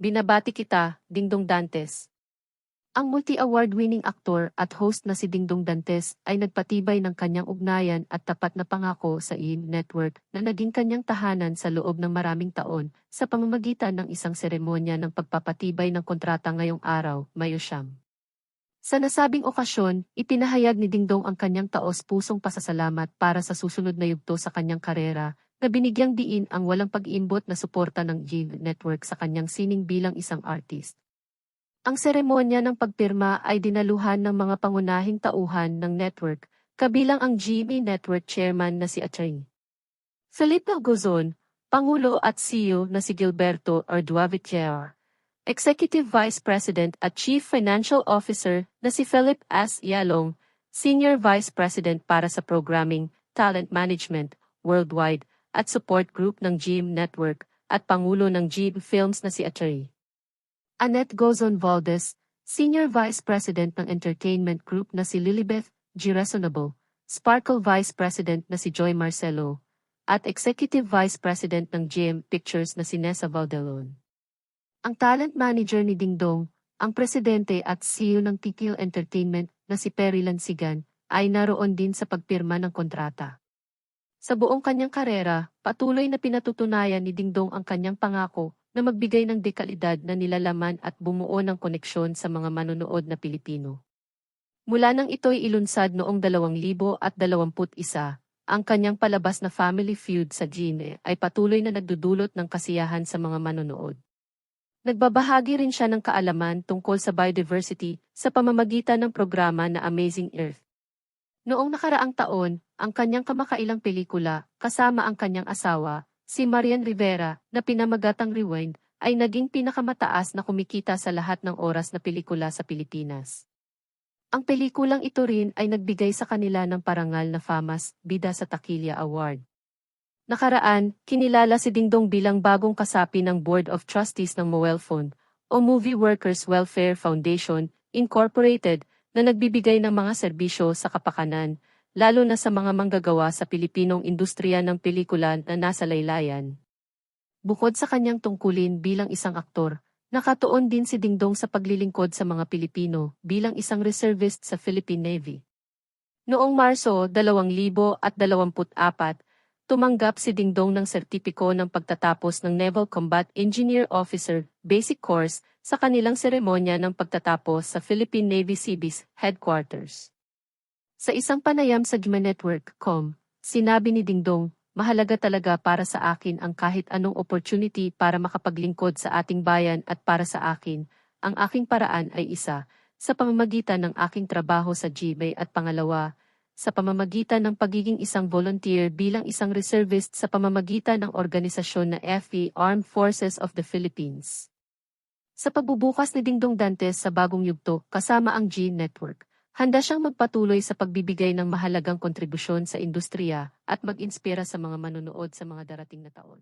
Binabati kita, Dingdong Dantes. Ang multi-award-winning aktor at host na si Dingdong Dantes ay nagpatibay ng kanyang ugnayan at tapat na pangako sa IM Network na naging kanyang tahanan sa loob ng maraming taon sa pamamagitan ng isang seremonya ng pagpapatibay ng kontrata ngayong araw, Mayo Siyam. Sa nasabing okasyon, ipinahayag ni Dingdong ang kanyang taos-pusong pasasalamat para sa susunod na yugto sa kanyang karera, na binigyang diin ang walang pag-imbot na suporta ng G Network sa kanyang sining bilang isang artist. Ang seremonya ng pagpirma ay dinaluhan ng mga pangunahing tauhan ng network, kabilang ang GMA Network Chairman na si Atty. Felipe Gozon, Pangulo at CEO na si Gilberto Arduavitier, Executive Vice President at Chief Financial Officer na si Philip S. Yalong, Senior Vice President para sa Programming, Talent Management, Worldwide, at Support Group ng GM Network, at Pangulo ng GM Films na si Atty. Annette Gozon Valdez, Senior Vice President ng Entertainment Group na si Lilibeth G. Resonable, Sparkle Vice President na si Joy Marcelo, at Executive Vice President ng GM Pictures na si Nessa Valdelon. Ang talent manager ni Dingdong, ang presidente at CEO ng TTL Entertainment na si Perry Lansigan, ay naroon din sa pagpirma ng kontrata. Sa buong kanyang karera, patuloy na pinatutunayan ni Dingdong ang kanyang pangako na magbigay ng dekalidad na nilalaman at bumuo ng koneksyon sa mga manonood na Pilipino. Mula nang ito'y ilunsad noong 2021, ang kanyang palabas na Family Feud sa Gine ay patuloy na nagdudulot ng kasiyahan sa mga manonood. Nagbabahagi rin siya ng kaalaman tungkol sa biodiversity sa pamamagitan ng programa na Amazing Earth. Noong nakaraang taon, ang kanyang kamakailang pelikula, kasama ang kanyang asawa, Si Marian Rivera, na pinamagatang Rewind, ay naging pinakamataas na kumikita sa lahat ng oras na pelikula sa Pilipinas. Ang pelikulang ito rin ay nagbigay sa kanila ng parangal na FAMAS, Bida sa Takilya Award. Nakaraan, kinilala si Dingdong bilang bagong kasapi ng Board of Trustees ng Moel Fund, o Movie Workers Welfare Foundation, Incorporated, na nagbibigay ng mga serbisyo sa kapakanan, lalo na sa mga manggagawa sa Pilipinong industriya ng pelikula na nasa laylayan. Bukod sa kanyang tungkulin bilang isang aktor, nakatuon din si Dingdong sa paglilingkod sa mga Pilipino bilang isang reservist sa Philippine Navy. Noong Marso 2024, tumanggap si Dingdong ng sertipiko ng pagtatapos ng Naval Combat Engineer Officer Basic Course sa kanilang seremonya ng pagtatapos sa Philippine Navy Seabees Headquarters. Sa isang panayam sa Juma Network.com, sinabi ni Dingdong, mahalaga talaga para sa akin ang kahit anong opportunity para makapaglingkod sa ating bayan at para sa akin, ang aking paraan ay isa, sa pamamagitan ng aking trabaho sa GMA at pangalawa, sa pamamagitan ng pagiging isang volunteer bilang isang reservist sa pamamagitan ng organisasyon na FE Armed Forces of the Philippines. Sa pagbubukas ni Dingdong Dantes sa bagong yugto kasama ang G Network, Handa siyang magpatuloy sa pagbibigay ng mahalagang kontribusyon sa industriya at mag-inspira sa mga manonood sa mga darating na taon.